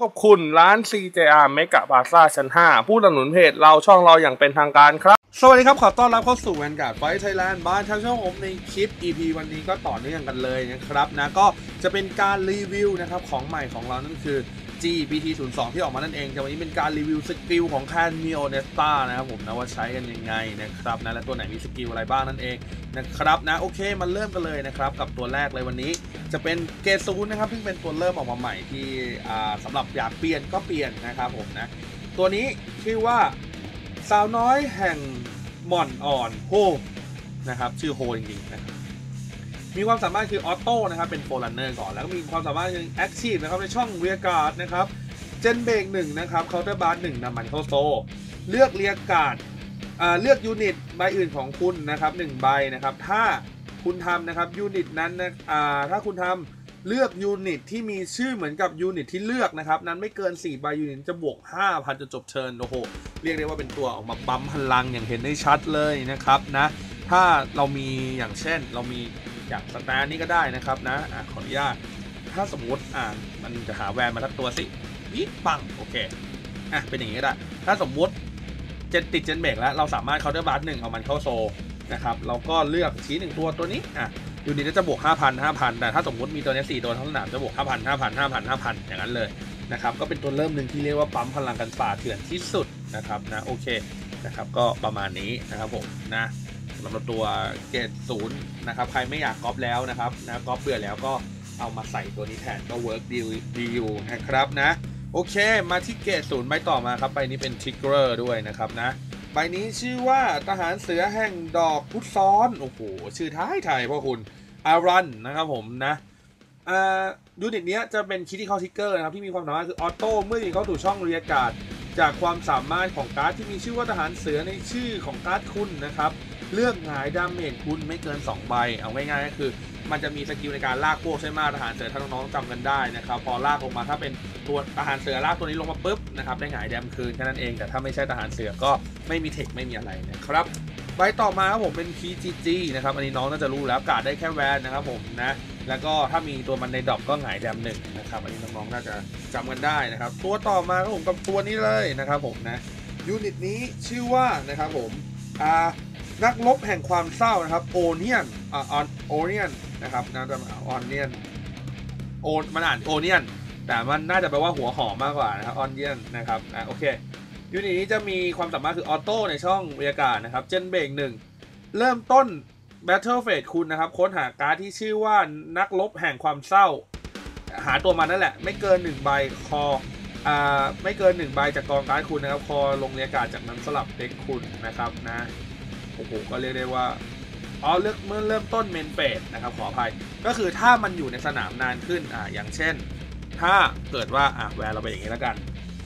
ขอบคุณร้าน CJR เมกะบาซ่าชั้น 5 ผู้สนับสนุนเพจเราช่องเราอย่างเป็นทางการครับ สวัสดีครับ ขอต้อนรับเข้าสู่แวนการ์ดไฟไทยแลนด์บ้านทางช่องผมในคลิป EP วันนี้ก็ต่อเนื่องกันเลยนะครับนะ ก็จะเป็นการรีวิวนะครับของใหม่ของเรานั่นคือ GPT 0 2 ที่ออกมานั่นเองแต่วันนี้เป็นการรีวิวสกิลของแคนมิโอเนสตานะครับผมนะว่าใช้กันยังไงนะครับนะและตัวไหนมีสกิลอะไรบ้างนั่นเองนะครับนะโอเคมาเริ่มกันเลยนะครับกับตัวแรกเลยวันนี้จะเป็นเกซูนนะครับซึ่งเป็นตัวเริ่มออกมาใหม่ที่อ่าสำหรับอยากเปลี่ยนก็เปลี่ยนนะครับผมนะตัวนี้ชื่อว่าสาวน้อยแห่งหม่อนอ่อนโฮนะครับชื่อโฮจริงๆนะครับ มีความสามารถคือออโต้นะครับเป็นโฟลันเนอร์ก่อน แล้วก็มีความสามารถคือแอคทีฟนะครับในช่องเรียการ์ดนะครับเจนเบรกหนึ่งนะครับเคาน์เตอร์บาร์หนึ่งนำมันเข้าโซเลือกเรียการ์ดเลือกยูนิตใบอื่นของคุณนะครับหนึ่งใบนะครับถ้าคุณทำนะครับยูนิตนั้นนะถ้าคุณทำเลือกยูนิตที่มีชื่อเหมือนกับยูนิตที่เลือกนะครับนั้นไม่เกิน4ใบยูนิตจะบวก 5,000จนจบเชิญโอ้โหเรียกได้ว่าเป็นตัวออกมาปั๊มพลังอย่างเห็นได้ชัดเลยนะครับนะถ้าเรามีอย่างเช่นเรามี อย่างสแตนนี่ก็ได้นะครับนะอะขออนุญาตถ้าสมมติอ่ามันจะหาแวนมาทักตัวสิวิปังโอเคอะเป็นอย่างนี้ก็ได้ ถ้าสมมุติเจนติดเจนเบรกแล้วเราสามารถเคาน์เตอร์บาร์หนึ่งเอามันเข้าโซนะครับเราก็เลือกชี้หนึ่งตัวตัวนี้อะยูนิตจะบวก 5,000 5,000 แต่ถ้าสมมติมีตัวนี้4ตัวทั้งสนามจะบวก 5,000 5,000 5,000 5,000 อย่างนั้นเลยนะครับก็เป็นตัวเริ่มหนึ่งที่เรียกว่าปั๊มพลังกันป่าเถื่อนที่สุดนะครับนะโอเคนะครับก็ประมาณนี้นะครับผมนะำหรับตัวเกรดศูนย์นะครับใครไม่อยากก๊อปแล้วนะครับนะก๊อปเบื่อแล้วก็เอามาใส่ตัวนี้แทนก็เวิร์กดีดีอยู่นะครับนะโอเคมาที่เกรดศูนย์ใบต่อมาครับใบนี้เป็นทิกเกอร์ด้วยนะครับนะใบนี้ชื่อว่าทหารเสือแห่งดอกพุทซ้อนโอ้โหชื่อท้ายไทยพ่อคุณอารันนะครับผมนะอ่ายูนิตเนี้ยจะเป็นคิดที่เข้าทิกเกอร์นะครับที่มีความสามารถคือออโต้เมื่อยิงเข้าสู่ช่องเรียกาศจากความสามารถของการ์ดที่มีชื่อว่าทหารเสือในชื่อของการ์ดคุณนะครับ เลือกหงายดาเมจคุณไม่เกิน 2 ใบ เอาง่ายๆก็คือ มันจะมีสกิลในการลากพวกใช่ไหมทหารเสือถ้าน้องๆจำกันได้นะครับ พอลากลงมาถ้าเป็นตัวทหารเสือลากตัวนี้ลงมาปุ๊บนะครับได้หงายแดมคืนแค่นั้นเอง แต่ถ้าไม่ใช่ทหารเสือก็ไม่มีเทคไม่มีอะไรนะครับใบต่อมาครับผมเป็น PGG นะครับอันนี้น้องน่าจะรู้แล้วกาดได้แค่แวนนะครับผมนะแล้วก็ถ้ามีตัวมันในดรอปก็หงายแดมหนึ่งนะครับอันนี้น้องๆน่าจะจำกันได้นะครับ ตัวต่อมาครับผมกับตัวนี้เลยนะครับผมนะยูนิตนี้ชื่อว่านะครับผมอ่า นักลบแห่งความเศร้านะครับโอเนียนอ่าออนโอเนียนนะครับน่าจะออนเนียนโอมันอ่านโอเนียนแต่มันน่าจะแปลว่าหัวหอมมากกว่านะครับออนเนียนนะครับอ่าโอเคยูนิตนี้จะมีความสามารถคือออโต้ในช่องบรรยากาศนะครับเจนเบรกหนึ่งเริ่มต้น Battle Phase คุณนะครับค้นหาการ์ดที่ชื่อว่านักลบแห่งความเศร้า หาตัวมันนั่นแหละ ไม่เกิน 1 ใบคออ่าไม่เกิน 1 ใบจากกองการ์ดคุณนะครับ คอลงบรรยากาศจากนั้นสลับเด็กคุณนะครับนะ โอ้โหก็เรียกได้ว่าอ๋อเลือกเมื่อเริ่มต้นเมนเฟสนะครับขออภัยก็คือถ้ามันอยู่ในสนามนานขึ้นอ่าอย่างเช่น ถ้าเกิดว่าอะแวนเราเป็นอย่างนี้แล้วกัน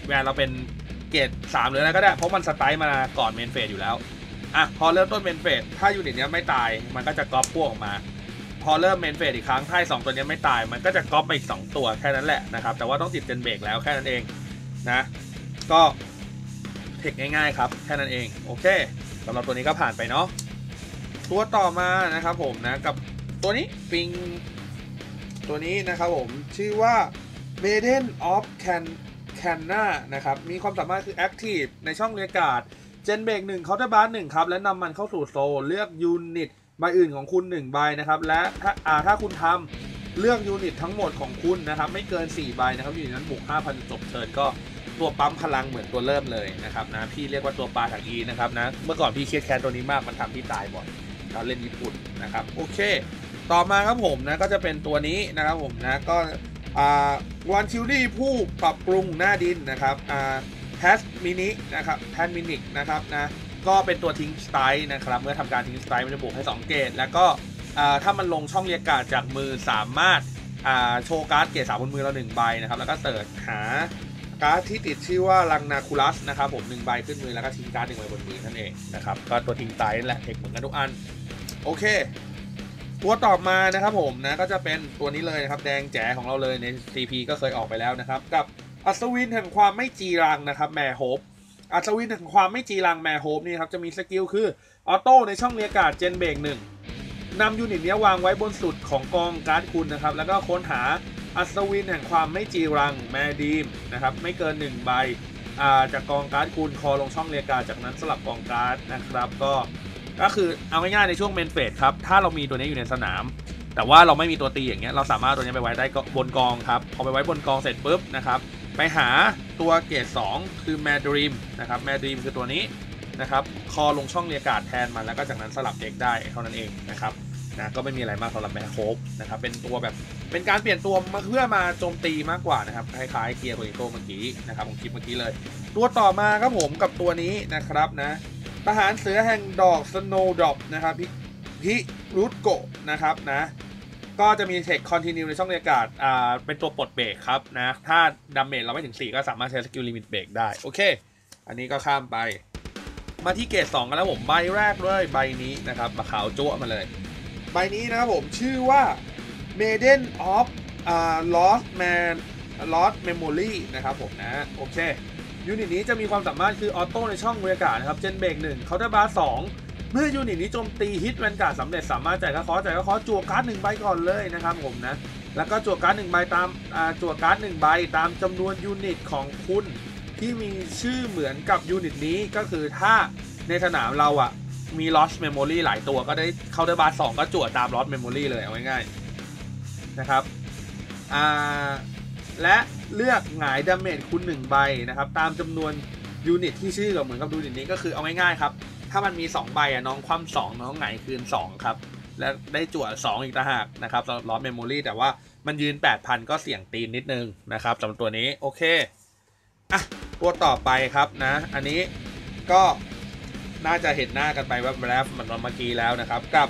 แวนเราเป็นเกรดสามหรืออะไรก็ได้ เพราะมันสไตล์มาก่อนเมนเฟสอยู่แล้วอะพอเริ่มต้นเมนเฟสถ้ายูนิตเนี้ยไม่ตายมันก็จะก๊อปพวกออกมา พอเริ่มเมนเฟสอีกครั้งถ้าสองตัวเนี้ยไม่ตาย มันก็จะก๊อปไปอีก2ตัวแค่นั้นแหละนะครับแต่ว่าต้องติดเจนเบรกแล้วแค่นั้นเองนะก็เทคง่ายๆครับแค่นั้นเองโอเค สำหรับตัวนี้ก็ผ่านไปเนาะตัวต่อมานะครับผมนะกับตัวนี้ปิงตัวนี้นะครับผมชื่อว่า Maiden of Can แคนนานะครับ มีความสามารถคือ Active ในช่องเรียกาศเจนเบรกหนึ่งเคาน์เตอร์บาร์หนึ่งครับ และนำมันเข้าสู่โซลเลือกยูนิตใบอื่นของคุณ 1 ใบนะครับ และถ้าอาถ้าคุณทำเลือกยูนิตทั้งหมดของคุณนะครับ ไม่เกิน 4 ใบนะครับ อยู่ในนั้นบุก5,000จบเทิร์นก็ ตัวปั๊มพลังเหมือนตัวเริ่มเลยนะครับนะพี่เรียกว่าตัวปลาถังอีนะครับนะเมื่อก่อนพี่เครียดแค้นตัวนี้มากมันทำพี่ตายบ่อยเราเล่นญี่ปุ่นนะครับโอเค ต่อมาครับผมนะก็จะเป็นตัวนี้นะครับผมนะก็วันทิวรี่ผู้ปรับปรุงหน้าดินนะครับแพสมินินะครับแพนมินิกนะครับนะก็เป็นตัวทิ้งสไตล์นะครับเมื่อทำการทิ้งสไตล์มันจะบวกให้ 2 เกตแล้วก็ถ้ามันลงช่องเรียกกาดจากมือสามารถโชว์การ์ดเกตสามบนมือเราหนึ่งใบนะครับแล้วก็เสิร์ชหา การ์ดที่ติดชื่อว่าลังนาคูลัสนะครับผมหนึ่งใบขึ้นมือแล้วก็ทิ้งการ์ดหนึ่งใบบนมือนั่นเองนะครับก็ตัวทิ้งตล์นั่นแหละเทคเหมือนกันทุกอันโอเค ตัวต่อมานะครับผมนะก็จะเป็นตัวนี้เลยนะครับแดงแจ๋ของเราเลยใน CP ก็เคยออกไปแล้วนะครับ กับอัศวินแห่งความไม่จีรังนะครับแมโฮปอัศวินแห่งความไม่จีรังแมโฮปนี่ครับจะมีสกิลคือออโต้ในช่องเรียกาศเจนเบรกหนึ่งนำยูนิตนี้วางไว้บนสุดของกองการ์ดคุณนะครับแล้วก็ค้นหา อัศวินแห่งความไม่จีรังแมดีมนะครับไม่เกิน 1 ใบจากกองการ์ดคูณคอลงช่องเรียกาจากนั้นสลับกองการ์ดนะครับก็ก็คือเอาง่ายๆในช่วงเมนเฟสครับถ้าเรามีตัวนี้อยู่ในสนาม แต่ว่าเราไม่มีตัวตีอย่างเงี้ยเราสามารถตัวนี้ไปไว้ได้บนกองครับพอไปไว้บนกองเสร็จปุ๊บนะครับไปหาตัวเกรด2คือแมดรีมนะครับแมดรีมคือตัวนี้นะครับคอลงช่องเรียกาแทนมันแล้วก็จากนั้นสลับเด็กได้เท่านั้นเองนะครับ นะก็ไม่มีอะไรมากสำหรับแมคโคบนะครับเป็นตัวแบบเป็นการเปลี่ยนตัวมาเพื่อมาโจมตีมากกว่านะครับคล้ายๆเกียร์โคอิโตเมื่อกี้นะครับของคลิปเมื่อกี้เลย ตัวต่อมาครับผมกับตัวนี้นะครับนะทหารเสือแห่งดอกสโนว์ดรอปนะครับพิพิรุตโกนะครับนะก็จะมีเทคคอนติเนียในช่องอากาศอ่าเป็นตัวปลดเบรกครับนะถ้าดาเมจเราไม่ถึง 4 ก็สามารถใช้สกิลลิมิตเบรกได้ โอเค อันนี้ก็ข้ามไป มาที่เกรด2กันแล้วผมใบแรกเลยใบนี้นะครับมาขาวจั่วมาเลย ใบนี้นะครับผมชื่อว่า Maiden of uh, Lost Man Lost Memory นะครับผมนะ โอเค ยูนิตนี้จะมีความสามารถคือออโต้ในช่องบรรยากาศนะครับ เจนเบรกหนึ่งเคาน์เตอร์บาร์สองเมื่อยูนิตนี้โจมตีฮิตแวนการ์ดสำเร็จสามารถจ่ายค่าคอจ่ายค่าคอจั่วการ์ดหนึ่งใบก่อนเลยนะครับผมนะ แล้วก็จั่วการ์ดหนึ่งใบตามจั่วการ์ดหนึ่งใบตามจำนวนยูนิตของคุณที่มีชื่อเหมือนกับยูนิตนี้ก็คือถ้าในสนามเราอะ มี lost memory หลายตัวก็ได้เคาน์เตอร์บาร์สองก็จั่วตาม lost memory เลยเอาง่ายๆนะครับอ่าและเลือกหงายดาเมจคุณ1ใบนะครับ ตามจำนวนยูนิตที่ชื่อกับเหมือนกับยูนิตนี้ก็คือเอาง่ายๆครับ ถ้ามันมี 2 ใบอะน้องคว่ำสองน้องหงายคืน 2 ครับ และได้จั่ว2 อีกต่างหากนะครับสำหรับลอสเมมโมรีแต่ว่ามันยืน 8,000 ก็เสี่ยงตีนนิดนึงนะครับสำหรับตัวนี้โอเคอะตัวต่อไปครับนะ อันนี้ก็ น่าจะเห็นหน้ากันไปแวบๆเหมือนเมื่อกี้แล้วนะครับ กับ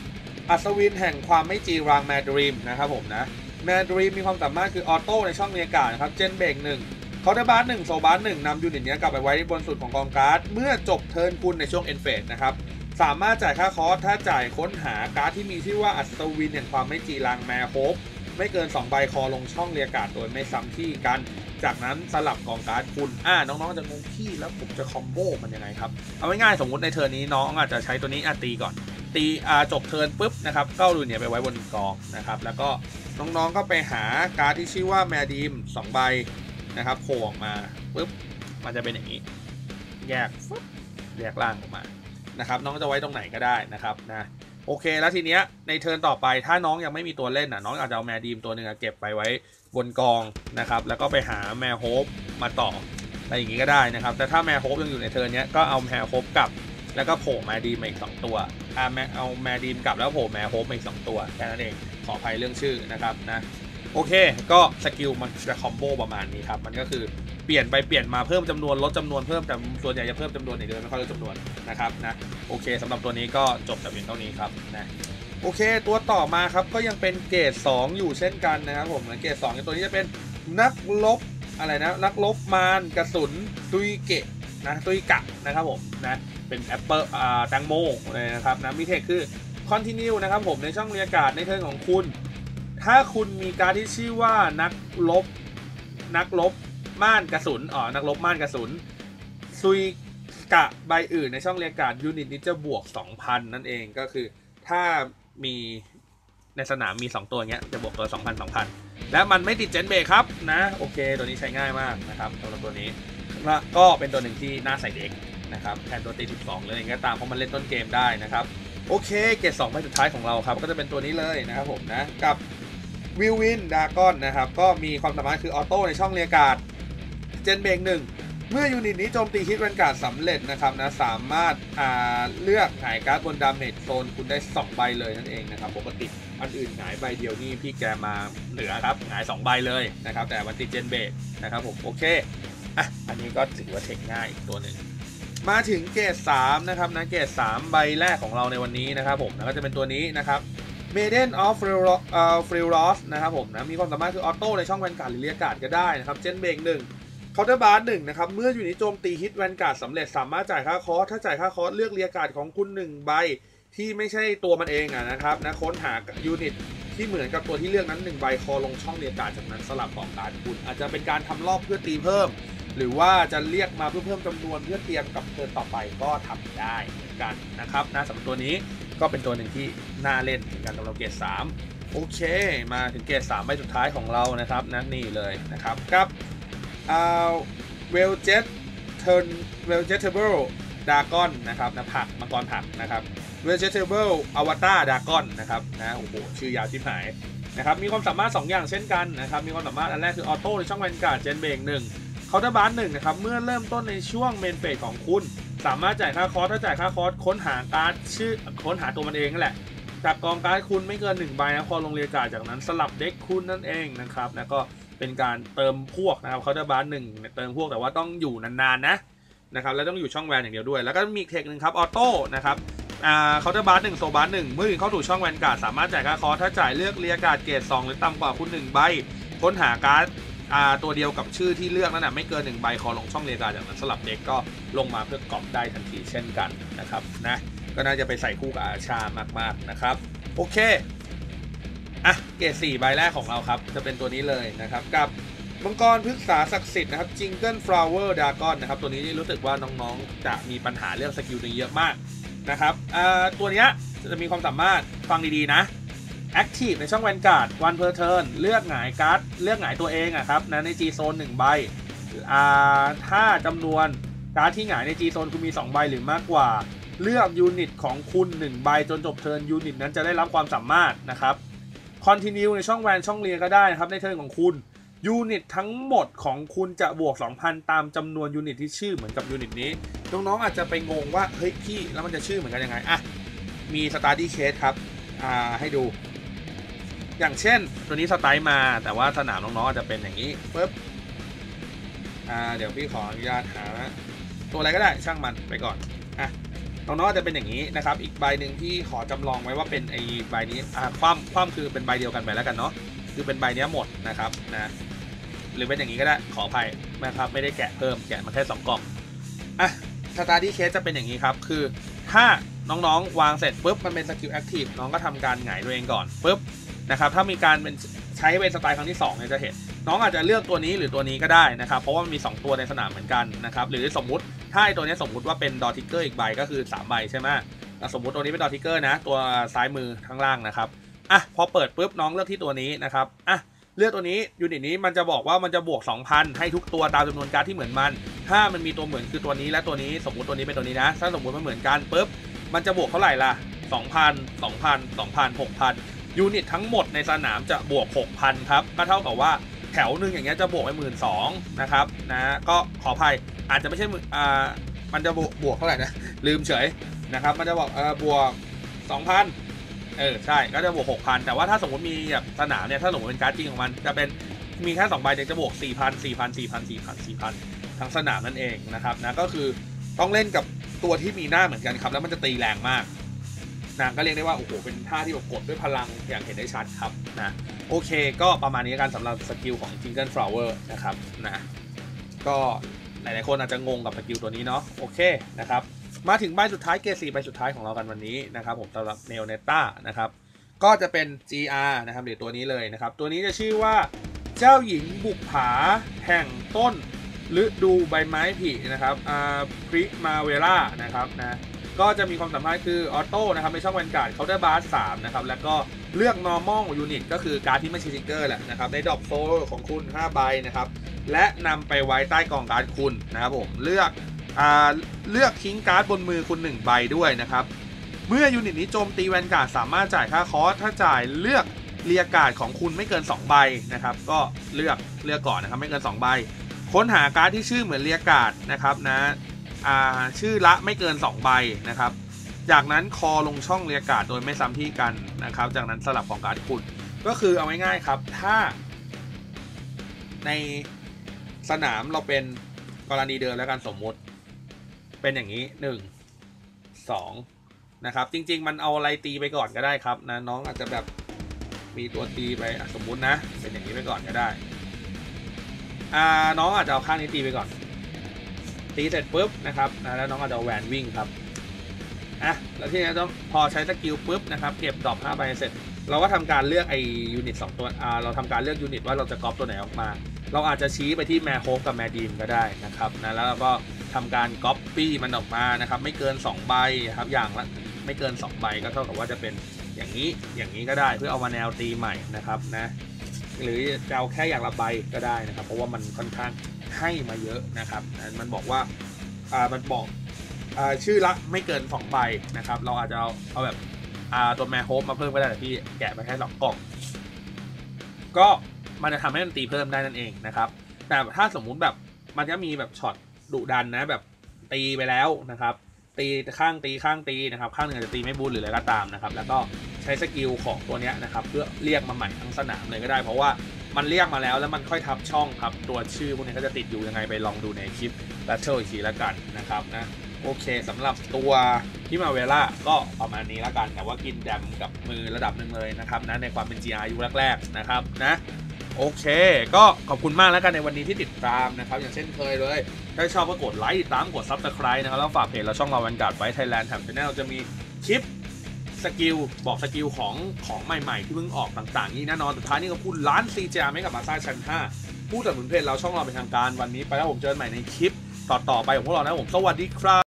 อัศวินแห่งความไม่จีรังแมดรีมนะครับผมนะแมดรีมมีความสามารถคือออโต้ในช่องบรรยากาศนะครับเจนเบรกหนึ่งเคาน์เตอร์บาร์หนึ่งโซบาร์หนึ่งนำยูนิตนี้กลับไปไว้บนสุดของกองการ์ด เมื่อจบเทิร์นคุณในช่วงเอ็นเฟสนะครับสามารถจ่ายค่าคอสถ้าจ่ายค้นหาการ์ดที่มีชื่อว่าอัศวินแห่งความไม่จีรังแมโฮปไม่เกิน 2 ใบคอลงช่องเรียกาศโดยไม่ซ้ำที่กัน จากนั้นสลับกองการ์ดคุณ อ่า น้องๆจะงงที่แล้วผมจะคอมโบมันยังไงครับ เอาง่ายๆสมมติในเทิร์นนี้น้องอาจจะใช้ตัวนี้อาตีก่อน ตีอาจบเทิร์นปุ๊บนะครับก็ดูเนี่ยไปไว้บนกองนะครับ แล้วก็น้องๆก็ไปหาการ์ดที่ชื่อว่าแมดีม2ใบนะครับโผล่ออกมาปุ๊บมันจะเป็นอย่างนี้ แยกฟึบแยกล่างออกมานะครับ น้องจะไว้ตรงไหนก็ได้นะครับนะโอเคแล้วทีเนี้ยในเทิร์นต่อไปถ้าน้องยังไม่มีตัวเล่นอะน้องอาจจะเอาแมดีมตัวหนึ่งเก็บไปไว้ บนกองนะครับ แล้วก็ไปหาแมโฮปมาต่ออะไรอย่างงี้ก็ได้นะครับ แต่ถ้าแมโฮปยังอยู่ในเทิร์นนี้ก็เอาแมโฮปกลับ แล้วก็โผล่แมดีมาอีกสองตัวอาแมเอาแมดีมกลับแล้วโผล่แมโฮปมาอีกสองตัวแค่นั้นเองขออภัยเรื่องชื่อนะครับนะโอเค ก็สกิลมันจะคอมโบประมาณนี้ครับ มันก็คือเปลี่ยนไปเปลี่ยนมาเพิ่มจำนวนลดจำนวนเพิ่มแต่ส่วนใหญ่จะเพิ่มจำนวนอย่างเดียวไม่ค่อยลดจำนวนนะครับนะโอเคสำหรับตัวนี้ก็จบแต่เพียงเท่านี้ครับนะ โอเค ตัวต่อมาครับก็ยังเป็นเกรด2 อยู่เช่นกันนะครับผมเกรด2ตัวนี้จะเป็นนักลบอะไรนะนักลบมารกระสุนตุยเกะนะตุยกะนะครับผมนะเป็นแอปเปิลอ่าแตงโมเลยนะครับนะมีเทคคือคอนติเนียนะครับผมในช่องบรรยากาศในเทิร์นของคุณ ถ้าคุณมีการที่ชื่อว่านักลบนักลบม่านกระสุนอ๋อนักลบม่านกระสุนซุยกะใบอื่นในช่องเรียกการยูนิตนี้จะบวก 2,000 นั่นเองก็คือถ้า มีในสนามมี 2 ตัวเงี้ยจะบวกตัว2,000 2,000 และมันไม่ติดเจนเบรกครับนะโอเค ตัวนี้ใช้ง่ายมากนะครับสำหรับตัวนี้ก็เป็นตัวหนึ่งที่น่าใส่เด็กนะครับแทนตัวตี12เลยอย่างเงี้ยตามเพราะมันเล่นต้นเกมได้นะครับโอเคเกรด2ใบสุดท้ายของเราครับก็จะเป็นตัวนี้เลยนะครับผมนะกับวิลวินดากอนนะครับก็มีความสามารถคือออโต้ในช่องเรียกาศเจนเบงหนึ่ง เมื่อยูนิตนี้โจมตีฮิตแวนการ์ดสำเร็จนะครับนะสามารถาเลือกหายการ์ดบนดาเมจโซนคุณได้ 2 ใบเลยนั่นเองนะครับปกติอันอื่นหายใบเดียวนี่พี่แกมาเหลือครับหาย 2 ใบเลยนะครับแต่วันติดเจนเบกนะครับผมโอเคอะอันนี้ก็ถือว่าเทคง่ายอีกตัวหนึ่งมาถึงเกรด3นะครับนะเกรด3ใบแรกของเราในวันนี้นะครับผมนะก็จะเป็นตัวนี้นะครับ Maiden of f r i l l o s นะครับผมนะมีความสามารถคือออโต้ในช่องแวนการ์ดหรือเรียกการ์ดก็ได้นะครับเจนเบงหนึ่ง คาน์เตอร์บาร์หนึ่งนะครับ เมื่ออยู่ในโจมตีฮิตแวนการ์ดสำเร็จสามารถจ่ายค่าคอร์สถ้าจ่ายค่าคอร์สเลือกเรียกการ์ดของคุณ 1 ใบ ที่ไม่ใช่ตัวมันเองอะนะครับนะค้นหายูนิตที่เหมือนกับตัวที่เลือกนั้น1ใบคอลงช่องเรียกการ์ดจากนั้นสลับของการ์ดคุณ อาจจะเป็นการทำรอบเพื่อตีเพิ่ม หรือว่าจะเรียกมาเพื่อเพิ่มจำนวนเพื่อเตรียมกับเทิร์นต่อไปก็ทำได้เหมือนกันนะครับนะสำหรับตัวนี้ก็เป็นตัวหนึ่งที่น่าเล่นเหมือนกันสำหรับเกรด3โอเค มาถึงเกรด3ใบสุดท้ายของเรานะครับนะนี่เลยนะครับกับ เวลเจ็ตเทิร์นเวลเจตเทเบิลดากอนนะครับนะผักมังกรผักนะครับเวลเจตเทเบิลอวตารดากอนนะครับนะโอ้โหชื่อยาวชิบหายนะครับมีความสามารถ 2 อย่างเช่นกันนะครับมีความสามารถอันแรกคือออโต้ในช่องแวนการ์ดเจนเบงหนึ่งเคาน์เตอร์บาร์หนึ่งนะครับเมื่อเริ่มต้นในช่วงเมนเฟสของคุณ สามารถจ่ายค่าคอร์สถ้าจ่ายค่าคอร์สค้นหาการ์ดชื่อค้นหาตัวมันเองนั่นแหละจากกองการ์ดคุณไม่เกิน1ใบนะพอลงเรียกาจากนั้นสลับเด็กคุณนั่นเองนะครับแล้วก็ เป็นการเติมพวกนะครับเคาน์เตอร์บาร์หนึ่งเติมพวกแต่ว่าต้องอยู่นานๆนะนะครับแล้วต้องอยู่ช่องแวนอย่างเดียวด้วย แล้วก็มีเทคหนึ่งครับออโต้นะครับเคาน์เตอร์บาร์หนึ่งโซบาร์หนึ่งเมื่อถึงเข้าสู่ช่องแวนการ์ดสามารถจ่ายค่าคอถ้าจ่ายเลือกเรียกาดเกรด2หรือต่ำกว่าคุณ1ใบค้นหาการ์ดตัวเดียวกับชื่อที่เลือกนั่นนะไม่เกิน1ใบคอลงช่องเรียกาจากนั้นสลับเด็กก็ลงมาเพื่อกรอบได้ทันทีเช่นกันนะครับนะก็น่าจะไปใส่คู่กับอาชามากๆนะครับโอเค อะเกรด4ใบแรกของเราครับ จะเป็นตัวนี้เลยนะครับกับมังกรพฤกษาศักดิ์สิทธิ์นะครับจิงเกิลฟลาวเวอร์ดากอนนะครับตัวนี้รู้สึกว่าน้องๆ จะมีปัญหาเรื่องสกิลนี้เยอะมากนะครับอ่าตัวนี้จะมีความสามารถฟังดีๆนะ Active ในช่องแวนการ์ดวันเพอร์เทิร์นเลือกหงายการ์ดเลือกหงายตัวเองอะครับนะใน G โซน1ใบอ่าถ้าจำนวนการ์ดที่หงายใน G โซนคุณมี 2 ใบหรือมากกว่า เลือกยูนิตของคุณ 1 ใบจนจบเทิร์นยูนิตนั้นจะได้รับความสามารถนะครับ คอนติเนียในช่องแวนช่องเรียก็ได้นะครับในเทิร์นของคุณยูนิตทั้งหมดของคุณจะบวก 2,000 ตามจำนวนยูนิตที่ชื่อเหมือนกับยูนิตนี้ น้องๆอาจจะไปงงว่า เฮ้ยพี่แล้วมันจะชื่อเหมือนกันยังไง อะ มีสตาร์ดี้เคสครับ อ่า ให้ดู อย่างเช่น ตัวนี้สไตล์มา แต่ว่าสนามน้องๆอาจจะเป็นอย่างนี้ปึ๊บ อ่า เดี๋ยวพี่ขออนุญาตหานะตัวอะไรก็ได้ช่างมันไปก่อน อะ น้องๆจจะเป็นอย่างนี้นะครับ อีกใบหนึ่งที่ขอจำลองไว้ว่าเป็นไอ้ใบนี้อ่าคว่ำคว่ำคือเป็นใบเดียวกันไปแล้วกันเนาะคือเป็นใบนี้หมดนะครับนะหรือเป็นอย่างนี้ก็ได้ขออภัยนะครับไม่ได้แกะเพิ่มแกะมาแค่2กล่องอะสตาร์ดี้เคสจะเป็นอย่างนี้ครับ คือถ้าน้องๆ วางเสร็จปุ๊บมันเป็นสกิลแอคทีฟน้องก็ทำการหงายตัวเองก่อนปุ๊บนะครับถ้ามีการเป็นใช้เป็นสไตล์ครั้งที่2เนี่ยจะเห็น น้องอาจจะเลือกตัวนี้หรือตัวนี้ก็ได้นะครับ เพราะว่ามันมี 2 ตัวในสนามเหมือนกันนะครับหรือสมมุติ ถ้าไอตัวนี้สมมุติว่าเป็นดอทิกเกอร์อีกใบก็คือ3ใบใช่ไหมสมมุติตัวนี้เป็นดอทิกเกอร์นะ ตัวซ้ายมือข้างล่างนะครับอะพอเปิดปุ๊บน้องเลือกที่ตัวนี้นะครับอะเลือกตัวนี้ยูนิตนี้มันจะบอกว่ามันจะบวก 2,000 ให้ทุกตัวตามจำนวนการ์ดที่เหมือนมัน ถ้ามันมีตัวเหมือนคือตัวนี้และตัวนี้สมมุติตัวนี้เป็นตัวนี้นะ ถ้าสมมุติมันเหมือนกันปุ๊บมันจะบวกเท่าไหร่ล่ะ 2,000 2,000 2,000 6,000 ยูนิตทั้งหมดในสนามจะบวก 6,000 ครับ ก็เท่ากับว่าแถวหนึ่งอย่างเงี้ยจะบวกไปหมื่นสองนะครับนะก็ขออภัย อาจจะไม่ใช่อ่ามันจะบวกเท่าไหร่นะ ลืมเฉยนะครับ มันจะบอกเออบวก 2,000 เออ ใช่ ก็จะบวก 6,000 แต่ว่าถ้าสมมติมีแบบสนามเนี่ย ถ้าสมมติเป็นการ์ดจริงของมัน จะเป็นมีแค่2ใบจะบวก 4,000 4,000 4,000 4,000 4,000 ทั้งสนามนั่นเองนะครับนะ ก็คือต้องเล่นกับตัวที่มีหน้าเหมือนกันครับ แล้วมันจะตีแรงมากนางก็เรียกได้ว่า โอ้โห เป็นท่าที่แบบกดด้วยพลังอย่างเห็นได้ชัดครับนะ โอเค ก็ประมาณนี้กันสำหรับสกิลของ Jingle Flower นะครับนะ ก็ หลายๆคนอาจจะงงกับสกิลตัวนี้เนาะโอเคนะครับมาถึงใบสุดท้ายเกรด4ใบสุดท้ายของเรากันวันนี้นะครับผมสำหรับเนลเนต้านะครับก็จะเป็น GR นะครับหรือตัวนี้เลยนะครับตัวนี้จะชื่อว่าเจ้าหญิงบุกผาแห่งต้นฤดูใบไม้ผลินะครับอ่าพริมาเวล่านะครับนะ ก็จะมีความสามารถคือออโต้นะครับในช่องแวนการ์ดเคาน์เตอร์บาร์สามนะครับแล้วก็เลือก normal unit ก็คือการ์ดที่ไม่ใช่ทิกเกอร์แหละนะครับในดอปโซของคุณ5ใบนะครับและนำไปไว้ใต้กองการ์ดคุณนะครับผมเลือกอ่าเลือกทิ้งการ์ดบนมือคุณ 1 ใบด้วยนะครับเมื่อยูนิตนี้โจมตีแวนการ์ดสามารถจ่ายค่าคอสถ้าจ่ายเลือกเรียการ์ดของคุณไม่เกิน 2 ใบนะครับก็เลือกเลือกก่อนนะครับไม่เกิน 2 ใบ ค้นหาการ์ดที่ชื่อเหมือนเรียการ์ดนะครับนะอ่า ชื่อละไม่เกิน 2 ใบนะครับ จากนั้นคอลงช่องเรียการ์ดโดยไม่ซ้ำที่กันนะครับ จากนั้นสลับของการ์ดคุณก็คือเอาง่ายๆครับ ถ้า ในสนามเราเป็นกรณีเดิมแล้วกันสมมุติ เป็นอย่างนี้หนึ่งสองนะครับ จริง ๆ มันเอาอะไรตีไปก่อนก็ได้ครับนะน้องอาจจะแบบมีตัวตีไปสมมุตินะ เป็นอย่างนี้ไปก่อนก็ได้ อ่าน้องอาจจะเอาข้างนี้ตีไปก่อน ตีเสร็จปุ๊บนะครับแล้วน้องอาจจะเอแหวนวิ่งครับอะแล้วที่นี้ต้องพอใช้สกิลปุ๊บนะครับเก็บดรอป5ใบเสร็จ เราก็ทำการเลือกไอยูนิตสองตัวอ่าเราทำการเลือกยูนิตว่าเราจะก๊อปตัวไหนออกมา เราอาจจะชี้ไปที่แมโคกับแมดีมก็ได้นะครับนะแล้วเราก็ทำการก๊อปปี้มันออกมานะครับไม่เกิน 2 ใบครับอย่างละไม่เกิน 2 ใบก็เท่ากับว่าจะเป็นอย่างนี้อย่างนี้ก็ได้เพื่อเอามาแนวตีใหม่นะครับนะหรือจะเอาแค่อย่างละใบก็ได้นะครับ เพราะว่ามันค่อนข้าง ให้มาเยอะนะครับมันบอกว่าอ่ามันบอกอ่าชื่อละไม่เกิน2ใบนะครับ เราอาจจะเอาเอาแบบอ่าตัวแมโฮปมาเพิ่มก็ได้แต่พี่แกะไปแค่สองกล่อง ก็มันจะทำให้มันตีเพิ่มได้นั่นเองนะครับ แต่ถ้าสมมุติแบบมันจะมีแบบช็อตดุดันนะแบบตีไปแล้วนะครับ ตีข้างตีข้างตีนะครับ ข้างหนึ่งอาจจะตีไม่บูนหรืออะไรก็ตามนะครับ แล้วก็ใช้สกิลของตัวเนี้ยนะครับ เพื่อเรียกมาใหม่ทั้งสนามเลยก็ได้ เพราะว่า มันเรียกมาแล้วแล้วมันค่อยทับช่องครับตัวชื่อพวกนี้ก็จะติดอยู่ยังไงไปลองดูในคลิป Battle อีกทีแล้วกันนะครับนะโอเคสำหรับตัวที่มาเวล่าก็ประมาณนี้แล้วกันแต่ว่ากินแดมกับมือระดับหนึ่งเลยนะครับนะในความเป็น GR ยุคแรกๆนะครับนะโอเค ก็ขอบคุณมากแล้วกันในวันนี้ที่ติดตามนะครับ อย่างเช่นเคยเลย ถ้าชอบก็กดไลค์ติดตามกด Subscribe นะครับ แล้วฝากเพจเราช่องเราวันการ์ดไว้ไทยแลนด์แทำชแนลจะมีคลิป สกิลบอกสกิลของของใหม่ๆ ที่เพิ่งออกต่างๆ นี่แน่นอนสุดท้ายนี่ก็พูดล้าน CJR ไม่กับมาซาชั้น5พูดแต่หนุนเพจเราช่องเราเป็นทางการวันนี้ ไปแล้วผมเจอกันใหม่ในคลิปต่อๆไปของพวกเรานะผมสวัสดีครับ